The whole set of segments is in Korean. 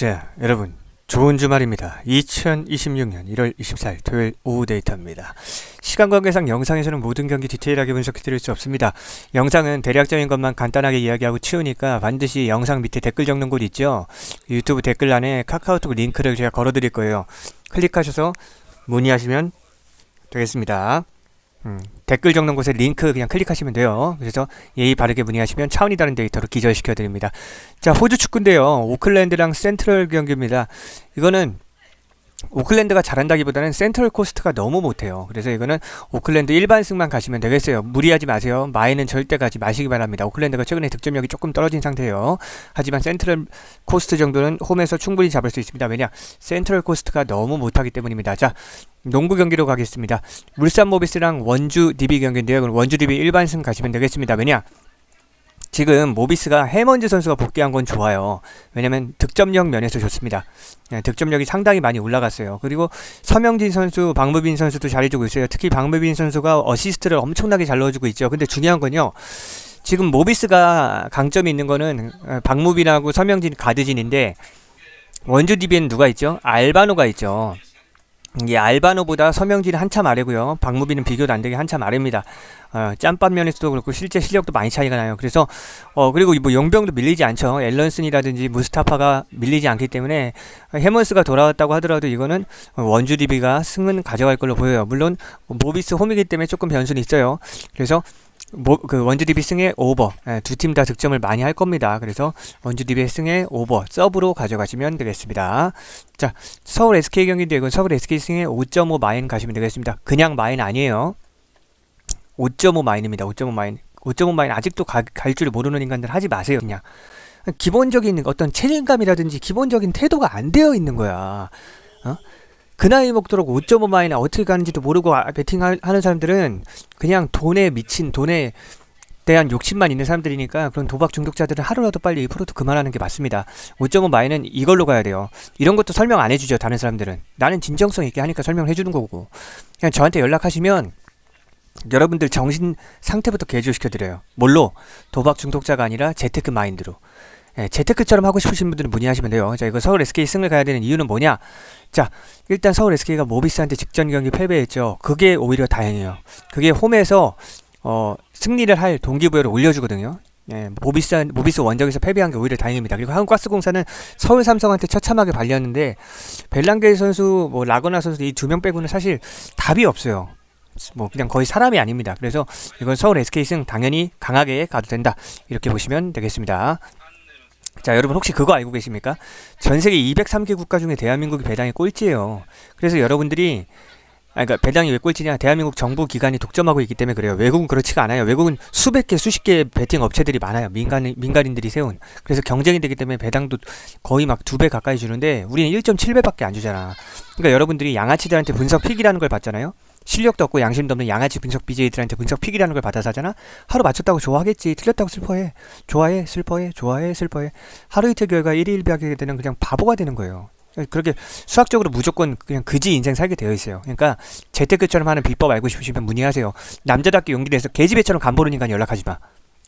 자, 여러분. 좋은 주말입니다. 2026년 1월 24일 토요일 오후 데이터입니다. 시간 관계상 영상에서는 모든 경기 디테일하게 분석해 드릴 수 없습니다. 영상은 대략적인 것만 간단하게 이야기하고 치우니까 반드시 영상 밑에 댓글 적는 곳 있죠? 유튜브 댓글란에 카카오톡 링크를 제가 걸어 드릴 거예요. 클릭하셔서 문의하시면 되겠습니다. 음, 댓글 적는 곳에 링크 그냥 클릭하시면 돼요. 그래서 예의 바르게 문의하시면 차원이 다른 데이터로 기절시켜 드립니다. 자, 호주 축구인데요. 오클랜드랑 센트럴 경기입니다. 이거는 오클랜드가 잘한다기보다는 센트럴 코스트가 너무 못해요. 그래서 이거는 오클랜드 일반승만 가시면 되겠어요. 무리하지 마세요. 마이는 절대 가지 마시기 바랍니다. 오클랜드가 최근에 득점력이 조금 떨어진 상태예요. 하지만 센트럴 코스트 정도는 홈에서 충분히 잡을 수 있습니다. 왜냐? 센트럴 코스트가 너무 못하기 때문입니다. 자, 농구 경기로 가겠습니다. 물산 모비스랑 원주 DB 경기인데요. 그럼 원주 DB 일반승 가시면 되겠습니다. 왜냐? 지금 모비스가 해먼즈 선수가 복귀한 건 좋아요. 왜냐면 득점력 면에서 좋습니다. 네, 득점력이 상당히 많이 올라갔어요. 그리고 서명진 선수, 박무빈 선수도 잘해주고 있어요. 특히 박무빈 선수가 어시스트를 엄청나게 잘 넣어주고 있죠. 근데 중요한 건요. 지금 모비스가 강점이 있는 거는 어, 박무빈하고 서명진 가드진인데 원주 DB에는 누가 있죠? 알바노가 있죠. 이게 알바노보다 서명진은 한참 아래고요. 박무빈은 비교도 안 되게 한참 아래입니다. 어, 짬밥 면에서도 그렇고 실제 실력도 많이 차이가 나요. 그래서 어 그리고 뭐 용병도 밀리지 않죠. 앨런슨이라든지 무스타파가 밀리지 않기 때문에 해먼스가 돌아왔다고 하더라도 이거는 원주 DB가 승은 가져갈 걸로 보여요. 물론 모비스 홈이기 때문에 조금 변수는 있어요. 그래서 뭐, 그 원주 DB 승에 오버 예, 두팀 다 득점을 많이 할 겁니다. 그래서 원주 DB 승에 오버 서브로 가져가시면 되겠습니다. 자 서울 SK 경기인데 이건 서울 SK 승에 5.5 마인 가시면 되겠습니다. 그냥 마인 아니에요. 5.5 마인입니다. 5.5 마인. 5.5 마인 아직도 가, 갈줄 모르는 인간들 하지 마세요. 그냥 기본적인 어떤 책임감이라든지 기본적인 태도가 안 되어 있는 거야. 어? 그 나이 먹도록 5.5 마이나 어떻게 가는지도 모르고 아, 베팅하는 사람들은 그냥 돈에 미친 돈에 대한 욕심만 있는 사람들이니까 그런 도박 중독자들은 하루라도 빨리 이 프로도 그만하는 게 맞습니다. 5.5 마이는 이걸로 가야 돼요. 이런 것도 설명 안 해주죠. 다른 사람들은 나는 진정성 있게 하니까 설명을 해주는 거고 그냥 저한테 연락하시면 여러분들 정신 상태부터 개조시켜 드려요. 뭘로? 도박 중독자가 아니라 재테크 마인드로. 예, 재테크처럼 하고 싶으신 분들은 문의하시면 돼요. 자, 이거 서울 SK 승을 가야 되는 이유는 뭐냐? 자, 일단 서울 SK가 모비스한테 직전 경기 패배했죠. 그게 오히려 다행이에요. 그게 홈에서 어, 승리를 할 동기부여를 올려주거든요. 예, 모비스, 모비스 원정에서 패배한 게 오히려 다행입니다. 그리고 한국가스공사는 서울 삼성한테 처참하게 발렸는데 벨랑게 선수, 뭐 라거나 선수 이 두 명 빼고는 사실 답이 없어요. 뭐 그냥 거의 사람이 아닙니다. 그래서 이건 서울 SK 승 당연히 강하게 가도 된다. 이렇게 보시면 되겠습니다. 자, 여러분 혹시 그거 알고 계십니까? 전 세계 203개 국가 중에 대한민국이 배당이 꼴찌예요. 그래서 여러분들이 아, 그러니까 배당이 왜 꼴찌냐? 대한민국 정부 기관이 독점하고 있기 때문에 그래요. 외국은 그렇지가 않아요. 외국은 수백 개, 수십 개의 베팅 업체들이 많아요. 민간 민간인들이 세운. 그래서 경쟁이 되기 때문에 배당도 거의 막 두 배 가까이 주는데 우리는 1.7배밖에 안 주잖아. 그러니까 여러분들이 양아치들한테 분석 픽이라는 걸 받잖아요. 실력도 없고 양심도 없는 양아치 분석 BJ들한테 분석 픽이라는 걸 받아서 하잖아? 하루 맞췄다고 좋아하겠지. 틀렸다고 슬퍼해. 좋아해, 슬퍼해, 좋아해, 슬퍼해. 하루 이틀 결과 1일 비하게 되는 그냥 바보가 되는 거예요. 그렇게 수학적으로 무조건 그냥 그지 인생 살게 되어 있어요. 그러니까 재테크처럼 하는 비법 알고 싶으시면 문의하세요. 남자답게 용기 내서 개집애처럼 간보는 인간 연락하지 마.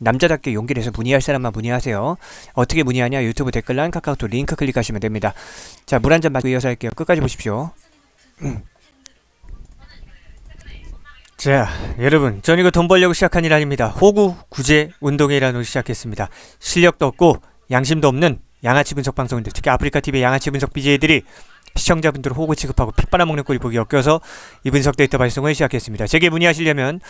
남자답게 용기 내서 문의할 사람만 문의하세요. 어떻게 문의하냐? 유튜브 댓글란 카카오톡 링크 클릭하시면 됩니다. 자, 물 한 잔 마시고 이어서 할게요. 끝까지 보십시오. 자, 여러분, 전 이거 돈 벌려고 시작한 일 아닙니다. 호구 구제 운동회라는 걸 시작했습니다. 실력도 없고 양심도 없는 양아치 분석 방송인들, 특히 아프리카 TV의 양아치 분석 BJ들이 시청자분들 호구 취급하고 핏 빨아먹는 꼴이 보기 역겨서 이 분석 데이터 발송을 시작했습니다. 제게 문의하시려면 음,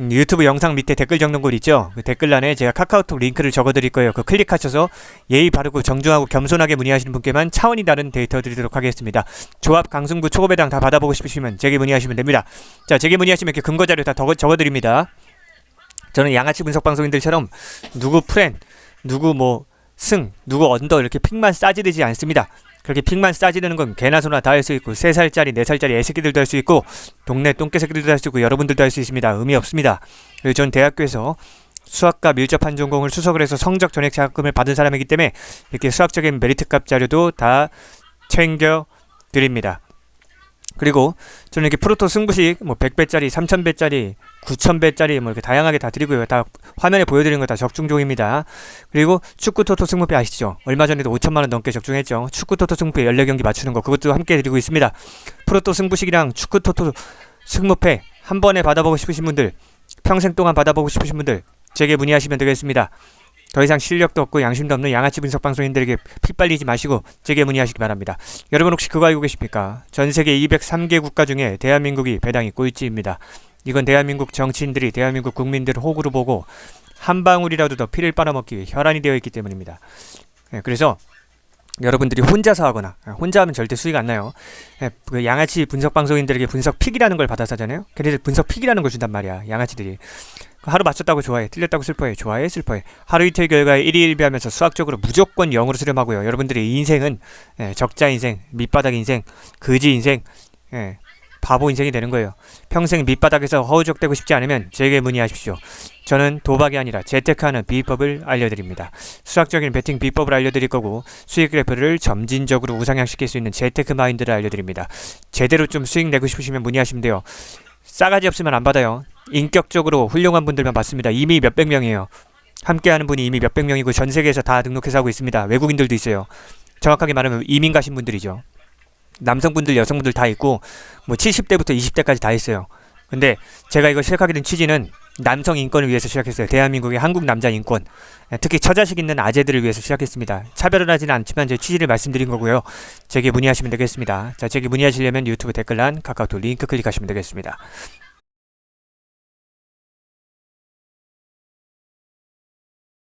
유튜브 영상 밑에 댓글 적는 곳 있죠? 그 댓글란에 제가 카카오톡 링크를 적어드릴 거예요. 그 클릭하셔서 예의 바르고 정중하고 겸손하게 문의하시는 분께만 차원이 다른 데이터 드리도록 하겠습니다. 조합, 강승부, 초고배당 다 받아보고 싶으시면 제게 문의하시면 됩니다. 자, 제게 문의하시면 이렇게 근거 자료 다 적어드립니다. 저는 양아치 분석 방송인들처럼 누구 프렌, 누구 뭐 승, 누구 언더 이렇게 픽만 싸지르지 않습니다. 그렇게 픽만 싸지르는 건 개나 소나 다 할 수 있고 3살짜리 4살짜리 애새끼들도 할 수 있고 동네 똥개새끼들도 할 수 있고 여러분들도 할 수 있습니다. 의미 없습니다. 전 대학교에서 수학과 밀접한 전공을 수석을 해서 성적 전액 장학금을 받은 사람이기 때문에 이렇게 수학적인 메리트값 자료도 다 챙겨 드립니다. 그리고 저는 이렇게 프로토 승부식 뭐 100배짜리, 3000배짜리, 9000배짜리 뭐 이렇게 다양하게 다 드리고요. 다 화면에 보여드리는 거 다 적중종입니다. 그리고 축구 토토 승부패 아시죠? 얼마 전에도 5천만 원 넘게 적중했죠. 축구 토토 승부패 14경기 맞추는 거 그것도 함께 드리고 있습니다. 프로토 승부식이랑 축구 토토 승부패 한 번에 받아보고 싶으신 분들, 평생 동안 받아보고 싶으신 분들 제게 문의하시면 되겠습니다. 더 이상 실력도 없고 양심도 없는 양아치 분석 방송인들에게 피 빨리지 마시고 제게 문의하시기 바랍니다. 여러분 혹시 그거 알고 계십니까? 전 세계 203개 국가 중에 대한민국이 배당이 꼴찌입니다. 이건 대한민국 정치인들이 대한민국 국민들을 호구로 보고 한 방울이라도 더 피를 빨아먹기 위해 혈안이 되어 있기 때문입니다. 예, 그래서 여러분들이 혼자서 하거나 예, 혼자 하면 절대 수익 안 나요. 예, 그 양아치 분석 방송인들에게 분석 픽이라는 걸 받아서 하잖아요. 걔네들 분석 픽이라는 걸 준단 말이야. 양아치들이. 그 하루 맞췄다고 좋아해, 틀렸다고 슬퍼해, 좋아해, 슬퍼해. 하루 이틀 결과에 1위 1비하면서 수학적으로 무조건 0으로 수렴하고요. 여러분들의 인생은 예, 적자 인생, 밑바닥 인생, 거지 인생, 예, 바보 인생이 되는 거예요. 평생 밑바닥에서 허우적대고 싶지 않으면 제게 문의하십시오. 저는 도박이 아니라 재테크하는 비법을 알려드립니다. 수학적인 베팅 비법을 알려드릴 거고 수익 그래프를 점진적으로 우상향시킬 수 있는 재테크 마인드를 알려드립니다. 제대로 좀 수익 내고 싶으시면 문의하시면 돼요. 싸가지 없으면 안 받아요. 인격적으로 훌륭한 분들만 받습니다. 이미 몇백 명이에요. 함께하는 분이 이미 몇백 명이고 전 세계에서 다 등록해서 하고 있습니다. 외국인들도 있어요. 정확하게 말하면 이민 가신 분들이죠. 남성분들, 여성분들 다 있고 뭐 70대부터 20대까지 다 있어요. 근데 제가 이걸 시작하게 된 취지는 남성 인권을 위해서 시작했어요. 대한민국의 한국 남자 인권, 특히 처자식 있는 아재들을 위해서 시작했습니다. 차별을 하지는 않지만 제 취지를 말씀드린 거고요. 제게 문의하시면 되겠습니다. 자, 제게 문의하시려면 유튜브 댓글란 카카오톡 링크 클릭하시면 되겠습니다.